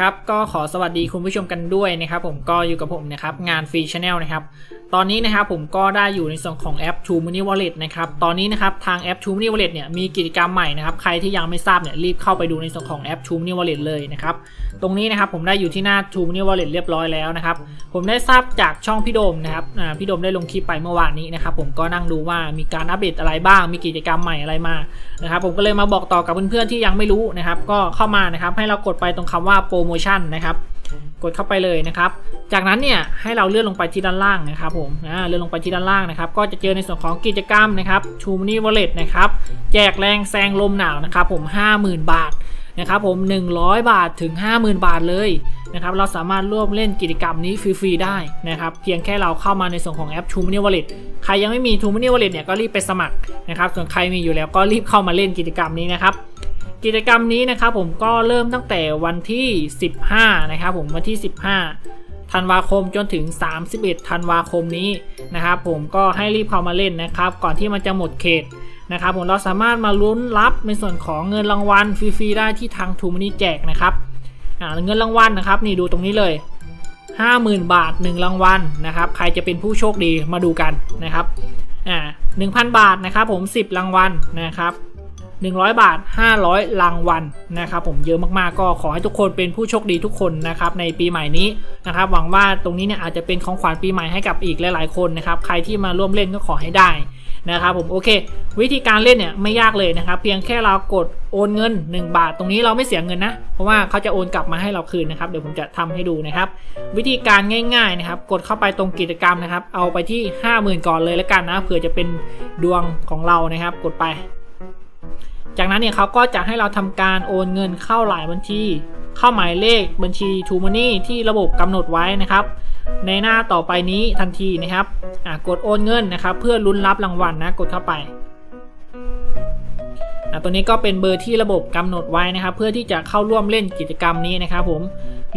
ครับก็ขอสวัสดีคุณผู้ชมกันด้วยนะครับผมก็อยู่กับผมนะครับงานฟรีชาแนลนะครับตอนนี้นะครับผมก็ได้อยู่ในส่วนของแอป True Money Wallet นะครับตอนนี้นะครับทาง แอป True Money Wallet เนี่ยมีกิจกรรมใหม่นะครับใครที่ยังไม่ทราบเนี่ยรีบเข้าไปดูในส่วนของแอป True Money Wallet เลยนะครับตรงนี้นะครับผมได้อยู่ที่หน้า True Money Wallet เรียบร้อยแล้วนะครับผมได้ทราบจากช่องพี่โดมนะครับพี่โดมได้ลงคลิปไปเมื่อวานนี้นะครับผมก็นั่งดูว่ามีการอัปเดตอะไรบ้าง มีกิจกรรมใหม่อะไรมานะครับผมก็เลยมาบอกต่อกับเพื่อนๆที่ยังไม่รู้นะครับก็เข้ามานะครับให้เรากดไปตรงคำว่าโปรโมชั่นนะครับกดเข้าไปเลยนะครับ จากนั้นเนี่ยให้เราเลื่อนลงไปที่ด้านล่างนะครับผมเลื่อนลงไปที่ด้านล่างนะครับ ก็จะเจอในส่วนของกิจกรรมนะครับ True Money Wallet นะครับแจกแรงแซงลมหนาวนะครับผม50,000 บาทนะครับผม 100 บาทถึง 50,000 บาทเลยนะครับเราสามารถร่วมเล่นกิจกรรมนี้ฟรีๆได้นะครับเพียงแค่เราเข้ามาในส่วนของแอป True Money Wallet ใครยังไม่มี True Money Wallet เนี่ยก็รีบไปสมัครนะครับส่วนใครมีอยู่แล้วก็รีบเข้ามาเล่นกิจกรรมนี้นะครับ กิจกรรมนี้นะครับผมก็เริ่มตั้งแต่วันที่ 15 นะครับผมวันที่ 15 ธันวาคมจนถึง 31 ธันวาคมนี้นะครับผมก็ให้รีบเข้ามาเล่นนะครับ ก่อนที่มันจะหมดเขตนะครับผมเราสามารถมาลุ้นรับในส่วนของเงินรางวัลฟรีๆได้ที่ทางทูมินิแจกนะครับเงินรางวัลนะครับนี่ดูตรงนี้เลย 50,000 บาท 1 รางวัลนะครับใครจะเป็นผู้โชคดีมาดูกันนะครับอ่า1,000 บาทนะครับผม 10 รางวัลนะครับ 100 บาท 500 รางวัลนะครับผมเยอะมากๆก็ขอให้ทุกคนเป็นผู้โชคดีทุกคนนะครับในปีใหม่นี้นะครับหวังว่าตรงนี้เนี่ยอาจจะเป็นของขวัญปีใหม่ให้กับอีกหลายๆคนนะครับใครที่มาร่วมเล่นก็ขอให้ได้นะครับผมโอเค วิธีการเล่นเนี่ยไม่ยากเลยนะครับเพียงแค่เรากดโอนเงิน 1 บาท ตรงนี้เราไม่เสียเงินนะ เพราะว่าเขาจะโอนกลับมาให้เราคืนนะครับเดี๋ยวผมจะทำให้ดูนะครับ วิธีการง่ายๆนะครับกดเข้าไปตรงกิจกรรมนะครับ เอาไปที่ 50,000 ก่อนเลยแล้วกันนะเผื่อจะเป็นดวงของเรานะครับ กดไป จากนั้นเนี่ยเขาก็จะให้เราทำการโอนเงินเข้าหลายบัญชี เข้าหมายเลขบัญชี t ูม Money ที่ระบบกำหนดไว้นะครับ ในหน้าต่อไปนี้ทันทีนะครับอ่ากดโอนเงินนะครับ เพื่อลุ้นรับรางวัลนะกดเข้าไปอ่าตัวนี้ก็เป็นเบอร์ที่ระบบกำหนดไว้นะครับ เพื่อที่จะเข้าร่วมเล่นกิจกรรมนี้นะครับ ผม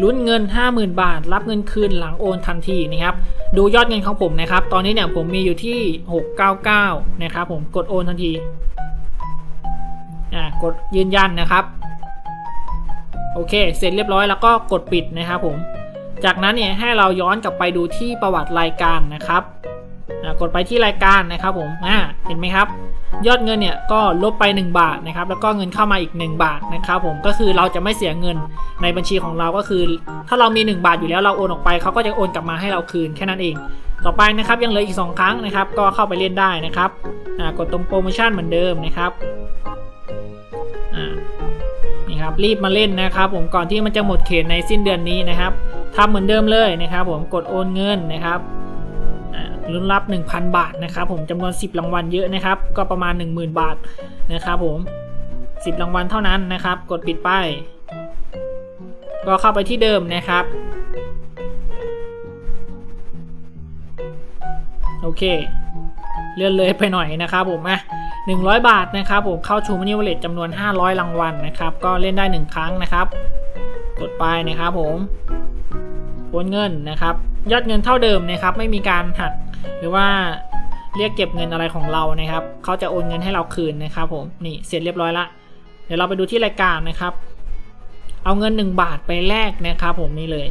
ลุ้นเงิน 50,000 บาท รับเงินคืนหลังโอนทันทีนะครับ ดูยอดเงินของผมนะครับ ตอนนี้เนี่ยผมมีอยู่ที่ 699 นะครับ ผมกดโอนทันที กดยืนยันนะครับ โอเค เสร็จเรียบร้อยแล้วก็กดปิดนะครับผม จากนั้นเนี่ยให้เราย้อนกลับไปดูที่ประวัติรายการนะครับกดไปที่รายการนะครับผมอ่าเห็นไหมครับ ยอดเงินเนี่ยก็ลบไป 1 บาทนะครับ แล้วก็เงินเข้ามาอีก 1 บาทนะครับผมก็คือเราจะไม่เสียเงินในบัญชีของเราก็คือ ถ้าเรามี 1 บาทอยู่แล้วเราโอนออกไปเขาก็จะโอนกลับมาให้เราคืนแค่นั้นเอง ต่อไปนะครับยังเหลืออีก 2 ครั้งนะครับ ก็เข้าไปเล่นได้นะครับกดตรงโปรโมชั่นเหมือนเดิมนะครับ นี่ครับรีบมาเล่นนะครับ ผมก่อนที่มันจะหมดเขตในสิ้นเดือนนี้นะครับทำเหมือนเดิมเลยนะครับ ผมกดโอนเงินนะครับลุ้นรับ 1,000 บาทนะครับ ผมจำนวน 10 รางวัลเยอะนะครับ ก็ประมาณ 10,000 บาทนะครับ ผม 10 รางวัลเท่านั้นนะครับ กดปิดป้ายก็เข้าไปที่เดิมนะครับ โอเค เลื่อนเลยไปหน่อยนะครับผมอะ 100 บาทนะครับผมเข้าชูมันนี่วอลเลตจำนวน 500 รางวัลนะครับก็เล่นได้ 1 ครั้งนะครับ กดไปนะครับผมโอนเงินนะครับยอดเงินเท่าเดิมนะครับ ไม่มีการหักหรือว่าเรียกเก็บเงินอะไรของเรานะครับเขาจะโอนเงินให้เราคืนนะครับ ผมนี่เสร็จเรียบร้อยละเดี๋ยวเราไปดูที่รายการนะครับ เอาเงิน 1 บาทไปแลกนะครับ ผมนี่เลย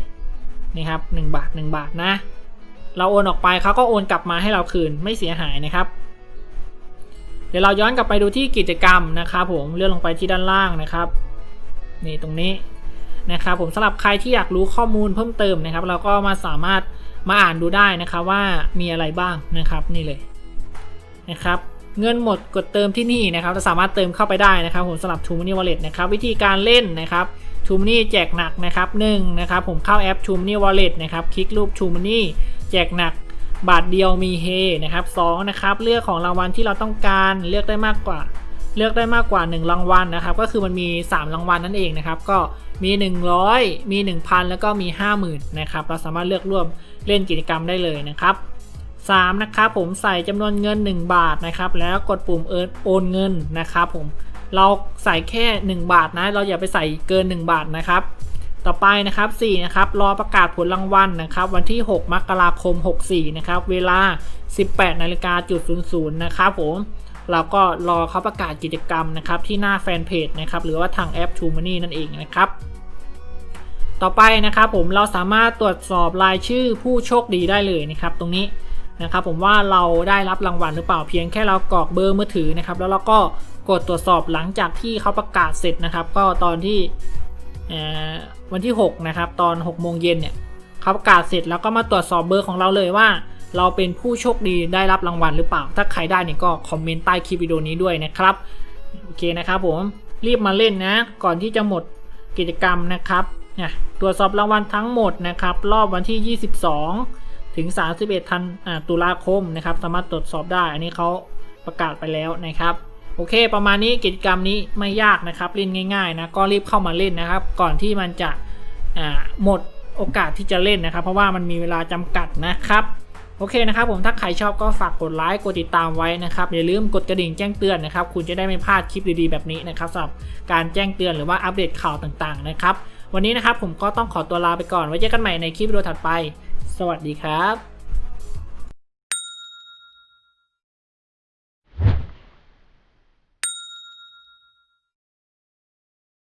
นี่ครับ1บาท 1 บาทนะ เราโอนออกไปเขาก็โอนกลับมาให้เราคืนไม่เสียหายนะครับ เดี๋ยวเราย้อนกลับไปดูที่กิจกรรมนะครับผมเลื่อนลงไปที่ด้านล่างนะครับ นี่ตรงนี้นะครับผมสำหรับใครที่อยากรู้ข้อมูลเพิ่มเติมนะครับ เราก็มาสามารถมาอ่านดูได้นะครับว่ามีอะไรบ้างนะครับนี่เลยนะครับเงินหมดกดเติมที่นี่นะครับเราสามารถเติมเข้าไปได้นะครับ ผมสำหรับ t ูม Money Wallet นะครับวิธีการเล่นนะครับ t ูม Money แจกหนักนะครับหนึ่งนะครับผมเข้าแอป t ูม Money Wallet นะครับคลิกรูป t ูม Money แจกหนัก บาทเดียวมีเฮนะครับสองนะครับเลือกของรางวัลที่เราต้องการเลือกได้มากกว่า เลือกได้มากกว่า 1 รางวัลนะครับ ก็คือมันมี 3 รางวัลนั่นเองนะครับ ก็มี 100 มี 1,000 แล้วก็มี 50,000นะครับเราสามารถเลือกร่วมเล่นกิจกรรมได้เลยนะครับ3นะครับผมใส่จำนวนเงิน 1 บาทนะครับ แล้วกดปุ่มเอิโอนเงินนะครับผมเราใส่แค่ 1 บาทนะ เราอย่าไปใส่เกิน 1 บาทนะครับ ต่อไปนะครับ4นะครับรอประกาศผลรางวัลนะครับ วันที่ 6 มกราคม 64 นะครับ เวลา 18นาฬิกาจุด00นะครับผมเราก็รอเขาประกาศกิจกรรมนะครับที่หน้าแฟนเพจนะครับหรือว่าทางแอป True Money นั่นเองนะครับต่อไปนะครับผมเราสามารถตรวจสอบรายชื่อผู้โชคดีได้เลยนะครับ ตรงนี้นะครับผมว่าเราได้รับรางวัลหรือเปล่าเพียงแค่เรากรอกเบอร์มือถือนะครับ แล้วเราก็กดตรวจสอบหลังจากที่เขาประกาศเสร็จนะครับ ก็ตอนที่ วันที่ 6 นะครับ ตอน 6 โมงเย็นเนี่ยเขาประกาศเสร็จแล้วก็มาตรวจสอบเบอร์ของเราเลยว่า เราเป็นผู้โชคดีได้รับรางวัลหรือเปล่า ถ้าใครได้เนี่ยก็คอมเมนต์ใต้คลิปวิดีโอนี้ด้วยนะครับ โอเคนะครับผม รีบมาเล่นนะ ก่อนที่จะหมดกิจกรรมนะครับเนี่ยตรวจสอบรางวัลทั้งหมดนะครับ รอบวันที่ 22 ถึง 31 ธันอ่าตุลาคมนะครับ สามารถตรวจสอบได้ อันนี้เขาประกาศไปแล้วนะครับ โอเค ประมาณนี้กิจกรรมนี้ไม่ยากนะครับเล่นง่ายๆนะก็รีบเข้ามาเล่นนะครับ ก่อนที่มันจะหมดโอกาสที่จะเล่นนะครับ เพราะว่ามันมีเวลาจำกัดนะครับโอเคนะครับผมถ้าใครชอบก็ฝากกดไลค์กดติดตามไว้นะครับอย่าลืมกดกระดิ่งแจ้งเตือนนะครับ คุณจะได้ไม่พลาดคลิปดีๆแบบนี้นะครับสำหรับการแจ้งเตือนหรือว่าอัปเดตข่าวต่างๆนะครับวันนี้นะครับผมก็ต้องขอตัวลาไปก่อนไว้เจอกันใหม่ในคลิปวิดีโอถัดไป สวัสดีครับ